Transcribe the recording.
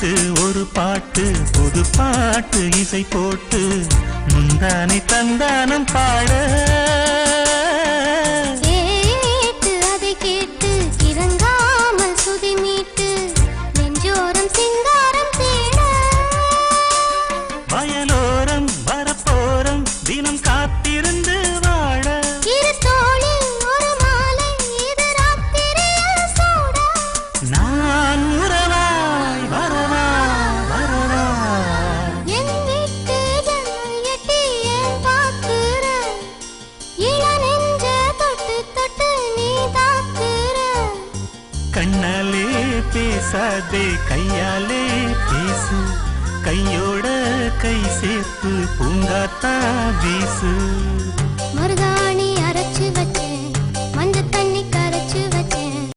பாட்டு ஒரு பாட்டு புது பாட்டு இசை போட்டு முந்தானை தந்தானம் பாட. கேட்டு அதை கேட்டு இறங்காமல் சுதி மீட்டு நெஞ்சோரம் சிங்காரம் தேட. வயலோரம் கண்ணாலே பேசாதே கையாலே பேசு கையோட கை சேர்த்து பூங்காத்தா வீசு.